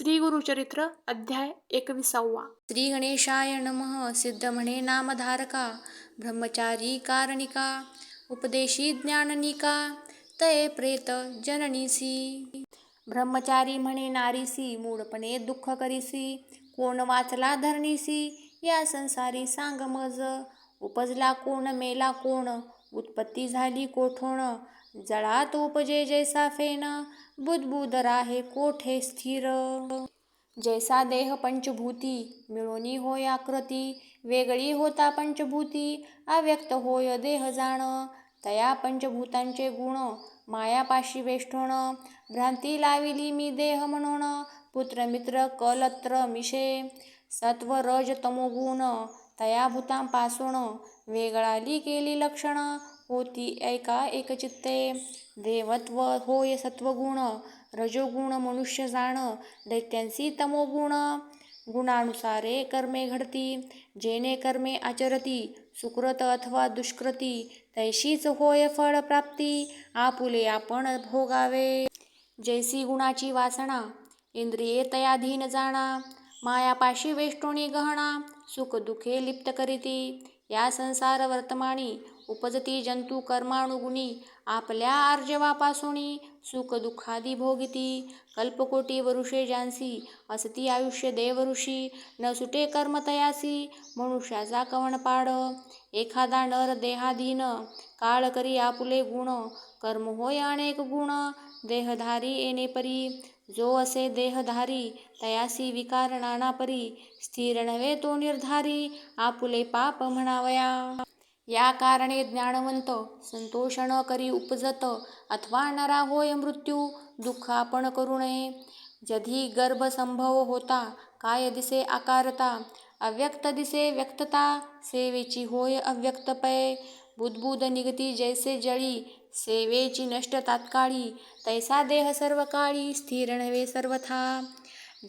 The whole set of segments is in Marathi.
श्री गुरुचरित्र अध्याय एकविसावा. श्री गणेशाय नमः. सिद्ध म्हणे नामधारका. ब्रह्मचारी कारणिका. उपदेशी ज्ञाननिका. तये प्रेत जननीसी. ब्रह्मचारी म्हणे नारीसी मूडपणे दुःख करीसी. कोण वाचला धरणीसी या संसारी सांग मज. उपजला कोण मेला कोण. उत्पत्ती झाली कोठोण? जळात उपजे जैसा फेन बुदबुद राहे कोठे स्थिर? जैसा देह पंचभूती मिळोनी होय आकृती वेगळी होता पंचभूती अव्यक्त होय देह जाण. तया पंचभूतांचे गुण मायापाशी वेष्टोण भ्रांती लाविली मी देह म्हणून पुत्र मित्र कलत्र मिशे. सत्व रज तमोगुण तया भूतांपासून वेगळाली गेली लक्षणं. होती ऐका एकचित्ते. देवत्व होय सत्वगुण. रजोगुण मनुष्य जाण. दैत्यांसी तमोगुण. गुणानुसारे कर्मे घडती. जेने कर्मे आचरती. सुकृत अथवा दुष्कृती. तैशीच होय फळ प्राप्ती. आपुले आपण भोगावे. जैसी गुणाची वासना. इंद्रिये तयाधीन जाणा. मायापाशी वेष्टोणी गहना सुख दुखे लिप्त करीती. या संसार वर्तमानी उपजती जंतू कर्माणुगुणी आपल्या आर्जवापासुणी सुख दुःखादी भोगिती. कल्पकोटी वरुषे ज्यांसी असती आयुष्य देवऋषी. न सुटे कर्म तयासी मनुष्याचा कवण पाड. एखादा नर देहाधीन काळ करी आपुले गुण. कर्म होय अनेक गुण देहधारी येणे परी. जो असे देहधारी तयासी विकार नानापरी स्थिर नव्हे तो निर्धारी आपुले पाप म्हणावया. या कारणे ज्ञानवंत संतोष न करी उपजत अथवा नरा होय मृत्यू दुःख आपण करू नये. जधी गर्भ संभव होता काय दिसे आकारता अव्यक्त दिसे व्यक्तता सेवेची होय अव्यक्त पय. बुदबुद निगती जैसे जळी सेवेची नष्ट तात्काळी तैसा देह सर्व काळी स्थिर नव्हे सर्वथा.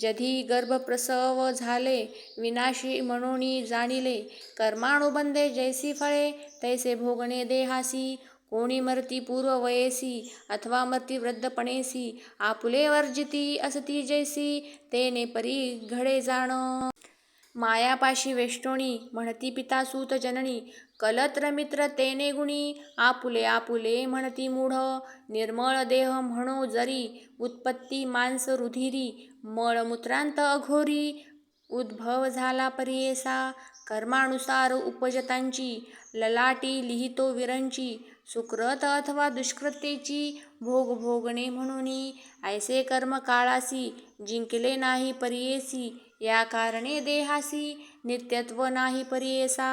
जधी गर्भप्रसव झाले विनाशी म्हणून जाणिले कर्माणुबंधे जैसी फळे तैसे भोगणे देहासी. कोणी मरती पूर्व वयेसी अथवा मरती वृद्धपणेसी आपुले वर्जिती असती जैसी तेने परी घडे जाण. मायापाशी वेष्टोणी म्हणती पिता सूत जननी कलत्र मित्र तेने गुणी आपुले आपुले म्हणती मूढ निर्मळ देह म्हणो जरी उत्पत्ती मांस रुधिरी मळमूत्रांत अघोरी उद्भव झाला परियेसा कर्मानुसार उपजतांची ललाटी लिहितो विरंची सुकृत अथवा दुष्कृतेची भोग भोगणे म्हणून ऐसे कर्म काळासी जिंकले नाही परियेसी या कारणे देहासी नित्यत्व नाही परियेसा.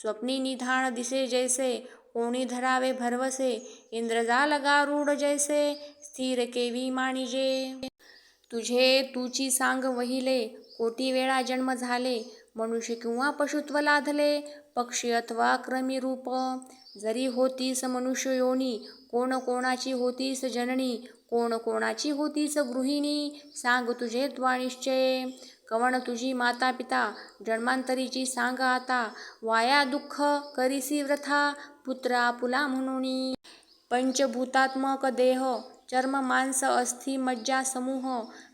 स्वप्नी निधान दिसे जैसे कोणी धरावे भरवसे इंद्रजाल गारुड जैसे स्थिर केवी माणिजे. तुझे तुची सांग वहिले कोटी वेळा जन्म झाले मनुष्य किंवा पशुत्व लाधले पक्षी अथवा क्रमी रूप. जरी होतीस मनुष्य योनी कोण कोणाची होतीस जननी कोण कोणाची होतीस गृहिणी सांग तुझे त्वा निश्चय कवण तुझी माता पिता जन्मांतरीची सांग आता वाया दुःख करीसी व्रथा पुत्रा पुला म्हणून पंचभूतात्मक देह चर्म मांस अस्थि मज्जा समूह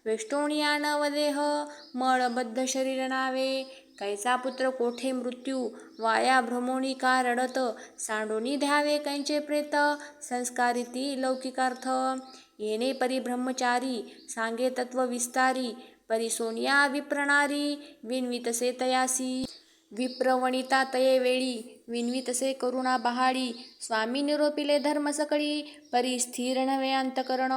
वेष्टोणिया नवदेह मळबद्ध शरीर नावे। कैचा पुत्र कोठे मृत्यू वाया भ्रमोणी का रडत सांडोनी ध्यावे कैंचे प्रेत संस्कारिती लौकिकार्थ। येणे परिब्रह्मचारी सांगे तत्व विस्तारी परी सोनिया विप्रणारी विनवितसे तयासी। विप्रवणिता तये वेळी विनवितसे करुणा बहाळी स्वामी निरोपिले धर्म सकळी परी स्थिर नव्हे अंतकरण।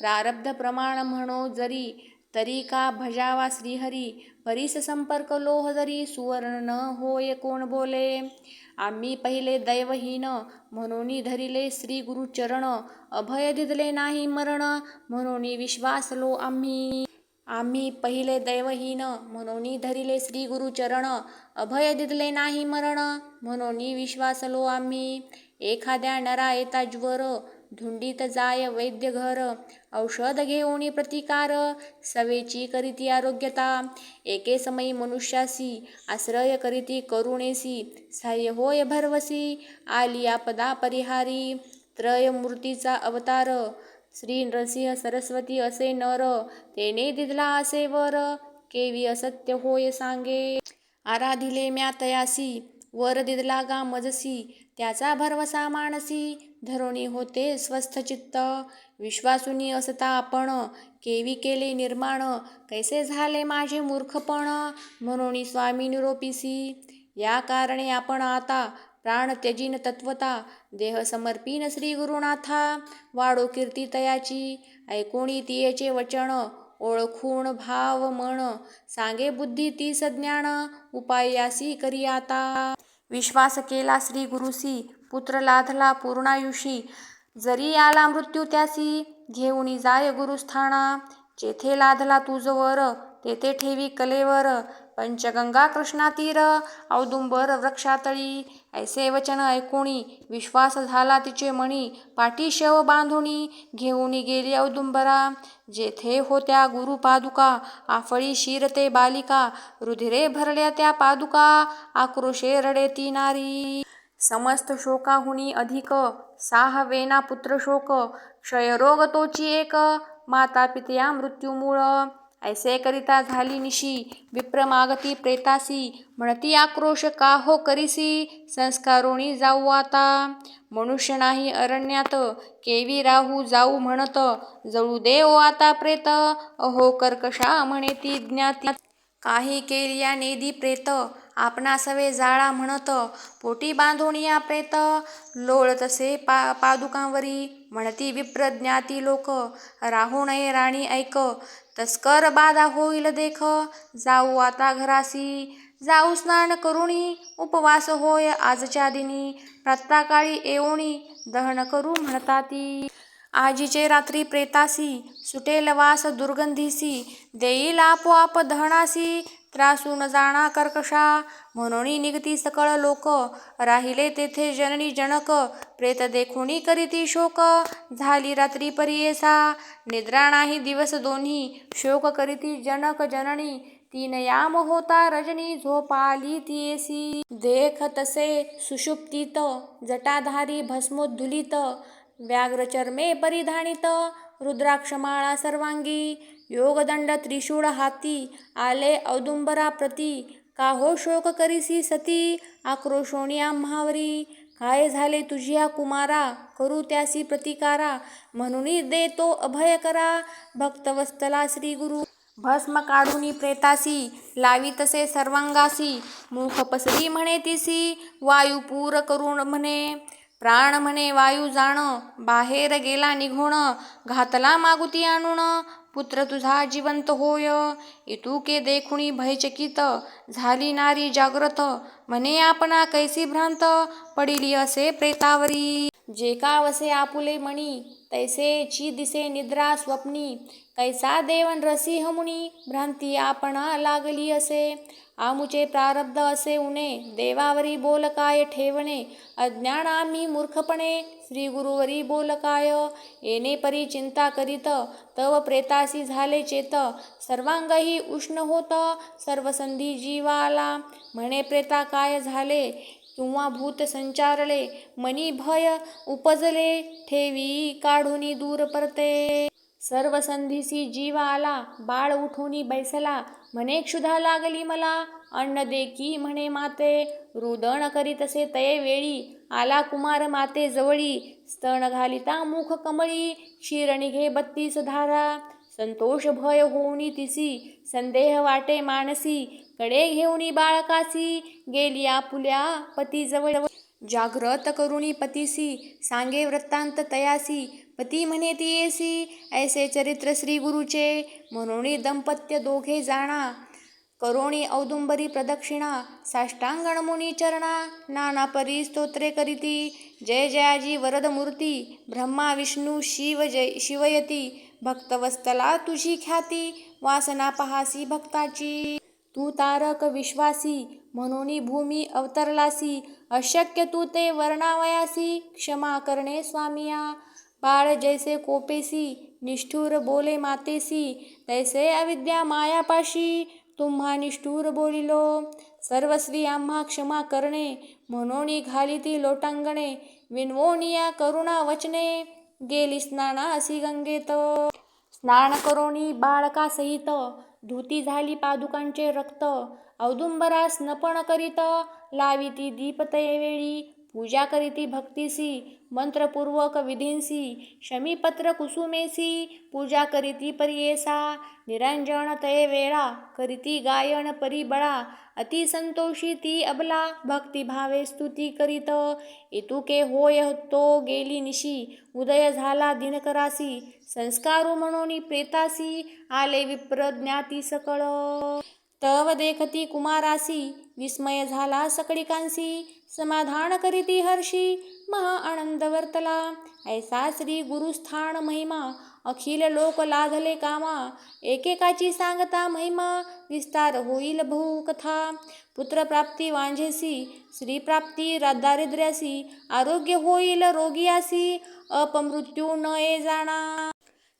प्रारब्ध प्रमाण म्हणो जरी तरी का भजावा श्रीहरी। परीस संपर्क लोह जरी सुवर्ण न होय कोण बोले। आम्ही पहिले दैवहीन म्हणून धरिले श्री गुरुचरण। अभय दिदले नाही मरण म्हणून विश्वासलो आम्ही। आम्ही पहिले दैवहीन म्हणून धरिले श्री गुरुचरण अभय दिदले नाही मरण म्हणून विश्वासलो आम्ही. एखाद्या नरा येता ज्वर धुंडीत जाय वैद्य घर. औषध घेऊनी प्रतिकार सवेची करीती आरोग्यता. एके समयी मनुष्यासी आश्रय करीती करुणेसी. सहाय्य होय भरवसी आली आपदा परिहारी. त्रयमूर्तीचा अवतार श्री नृसिंह सरस्वती असे नर तेने दिदला असे वर केवी असत्य होय सांगे. आराधिले म्या तयासी वर दिदला गा मजसी त्याचा भरवसा मानसी धरोणी होते स्वस्थ चित्त. विश्वासुनी असता आपण केवी केले निर्माण कैसे झाले माझे मूर्खपण म्हणून स्वामी निरोपीसी. या कारणे आपण आता प्राण त्यजीन तत्वता देह समर्पीन श्री गुरुनाथा वाडो कीर्ती तयाची ऐकोणी तियेचे वचन ओळखून भाव मन सांगे बुद्धी ती सज्ञान उपायासी करी आता. विश्वास केला श्री गुरुसी पुत्र लाधला पूर्णायुषी जरी आला मृत्यू त्यासी घेऊनी जाय गुरुस्थाना जेथे लाधला तुझवर तेथे ठेवी कलेवर पंचगंगा कृष्णातीर औदुंबर वृक्षातळी ऐसे वचन ऐकोणी विश्वास झाला तिचे मणी पाठी शव बांधुनी घेऊन गेली औदुंबरा. जेथे होत्या गुरु पादुका आफळी शिरते बालिका रुधिरे भरल्या त्या पादुका आक्रोशे रडे ती नारी. समस्त शोकाहुनी अधिक साहवेना पुत्र शोक क्षयरोग तोची एक माता पित्या मृत्यूमूळ. ऐसे करिता झाली निशी विप्र मागती प्रेतासी म्हणती आक्रोश का हो करीसी संस्कारोणी जाऊ आता. मनुष्य नाही अरण्यात केवी राहू जाऊ म्हणत जळू दे ओ आता प्रेत अहो कर्कशा म्हणे ती ज्ञाती. काही केलिया नेदी प्रेत आपणा सवे जाळा म्हणत पोटी बांधोनिया प्रेत लोळ तसे पा पादुकांवरी म्हणती विप्र ज्ञाती लोक राहू नये राणी ऐक तस्कर बाधा होईल देख. जाऊ आता घरासी. जाऊ स्नान करुणी. उपवास होय आजच्या दिनी. प्रत्याकाळी येऊणी. दहन करू म्हणता ती आजीचे रात्री प्रेतासी. सुटेल वास दुर्गंधीसी. देईल आपोआप दहनासी त्रासून जाणा कर्कशा. म्हणून निघती सकळ लोक. राहिले तेथे जननी जनक. प्रेत देखुणी करीती शोक. झाली रात्री परियेसा. निद्रा नाही दिवस दोन्ही. शोक करीती जनक जननी. तीन याम होता रजनी. झोपाली तियेसी देख तसे सुषुप्तीत. जटाधारी भस्मोद्धुलित व्याघ्रचर्मे परिधानित. रुद्राक्षमाळा सर्वांगी. योगदंड त्रिशूळ हाती आले औदुंबरा प्रती का हो शोक करीसी सती आक्रोशोणिया महावरी काय झाले तुझिया कुमारा करू त्यासी प्रतिकारा म्हणून देतो अभय करा भक्तवस्तला श्री गुरु भस्म काढूनी प्रेतासी लावी तसे सर्वांगासी मुख पसरी म्हणे तिसी वायू पूर करून म्हणे प्राण म्हणे वायू जाण बाहेर गेला निघोण घातला मागुती आणून पुत्र तुझा जिवंत होय. इतुके देखुणी भयचकित झाली नारी जाग्रत म्हणे आपणा कैसी भ्रांत पडिली असे प्रेतावरी. जे का वसे आपुले मणी तैसेची दिसे निद्रा स्वप्नी कैसा देवन रसी हमुनी भ्रांती आपणा लागली असे. आमुचे प्रारब्ध असे उणे देवावरी बोल काय ठेवणे अज्ञान आम्ही मूर्खपणे श्री गुरुवरी बोल काय येणे परी चिंता करीत तव प्रेतासी झाले चेत सर्वांगही उष्ण होत सर्वसंधी जीवाला म्हणे प्रेता काय झाले किंवा भूत संचारले मनी भय उपजले ठेवी काढूनी दूर परते. सर्व संधीसी जीव आला बाळ उठोनी बैसला म्हणे क्षुधा लागली मला अन्न दे की म्हणे माते. रुदण करीतसे तये वेळी आला कुमार माते जवळी स्तन घालिता मुख कमळी क्षीर निघे बत्तीस धारा. संतोष भय होऊनी तिसी संदेह वाटे मानसी कडे घेऊनी बाळकासी गेली आपुल्या पतीजवळ. जाग्रत करुणी पतीसी सांगे वृत्तांत तयासी. पती म्हणे ती येसी ऐसे चरित्र श्री गुरुचे. म्हणून दंपत्य दोघे जाणा. करोणी औदुंबरी प्रदक्षिणा. साष्टांगण मुनी चरणा. नाना परी स्तोत्रे करीती. जय जयाजी वरद मूर्ती. ब्रह्मा विष्णू शिव जय शिवयती. भक्तवस्तला तुझी ख्याती. वासना पहासी भक्ताची. तू तारक विश्वासी म्हणून भूमी अवतरलासी. अशक्य तू ते वर्णावयासी. क्षमा करणे स्वामिया. बाळ जैसे कोपेसी निष्ठुर बोले मातेसी. तैसे अविद्या मायापाशी. तुम्हा निष्ठुर बोलिलो. सर्वस्वी आम्हा क्षमा करणे म्हणून घालिती लोटांगणे. विनवोनिया करुणा वचने. गेली स्नानासी गंगेत. स्नान करोनी बाळकासहित धुती झाली पादुकांचे रक्त औदुंबरास नपण करीत लाविती दीप वेळी पूजा करीती भक्तीसी मंत्रपूर्वक विधींसी शमीपत्र कुसुमेसी पूजा करीती परियेसा निरंजन तये वेळा करीती गायन परिबळा अति संतोषी ती अबला भक्तिभावे स्तुती करीत एतुके होय तो गेली निशी उदय झाला दिनकरासी संस्कारू म्हणून प्रेतासी आले विप्र ज्ञाती सकळ। तव देखती कुमारासी विस्मय झाला सकळिकांसी समाधान करीती हर्षी महा आनंद वर्तला. ऐसा श्री गुरुस्थान महिमा अखिल लोक लाधले कामा एकेकाची सांगता महिमा विस्तार होईल बहुकथा. पुत्रप्राप्ती वांझेसी स्त्रीप्राप्ती दारिद्र्यासी आरोग्य होईल रोगियासी अपमृत्यू न ये जाणा.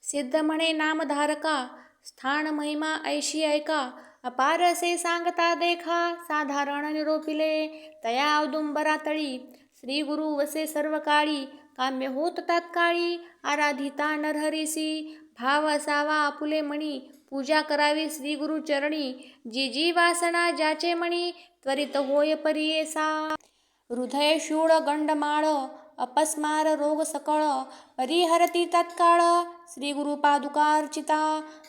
सिद्ध म्हणे नामधारका स्थान महिमा ऐशी ऐका अपार असे सांगता देखा साधारण निरोपिले तया औदुंबरा तळी. श्री गुरु वसे सर्व काळी काम्य होत तात्काळी आराधिता नरहरीसी भाव असावा आपुले मणी पूजा करावी श्री गुरु चरणी. जी जी वासना ज्याचे मणी त्वरित होय परियेसा हृदय शूळ गंडमाळ अपस्मार रोग सकळ परिहरती तत्काळ श्री गुरु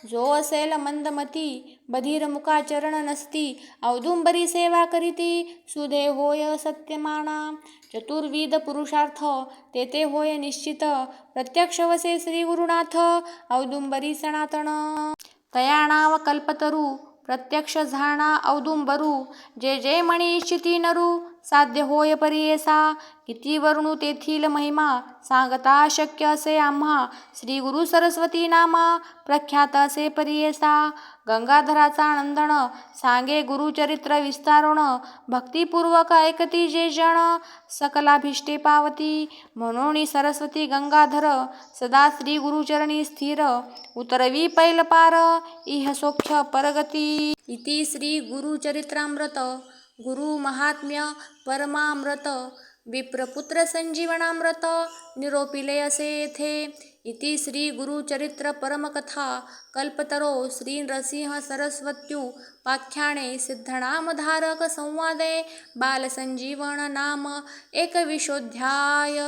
जो असेल मंदमती बधीर नसती औदुंबरी सेवा करीती सुधे होय सत्यमाना चतुर्विध पुरुषार्थ तेथे होय निश्चित प्रत्यक्ष वसे श्री गुरुनाथ औदुंबरी सनातन. तया नाव कल्पतरू प्रत्यक्ष झाणा औदुंबरू जे जे मणी इच्छिती नरू साध्य होय परियेसा किती वर्णू तेथील महिमा सांगता शक्य असे आम्हा. श्री गुरु सरस्वती नामा प्रख्यात असे परियेसा गंगाधराचा नंदन सांगे गुरुचरित्र विस्तारुण. भक्तिपूर्वक ऐकती जे जण सकलाभिष्टे पावती. म्हणून सरस्वती गंगाधर सदा श्री गुरुचरणी स्थिर. उतरवी पैलपार इह सोक्ष परगती. इति श्री गुरुचरित्रामृत गुरुमहात्म्य परमामृत विप्रपुत्र संजीवनामृत निरोपिले असे येथे इति श्री गुरुचरित्र परमकथा कल्पतरो श्री नरसिंह सरस्वत्युपाख्याने सिद्धनामधारक संवादे बालसंजीवन नाम एकविंशोऽध्याय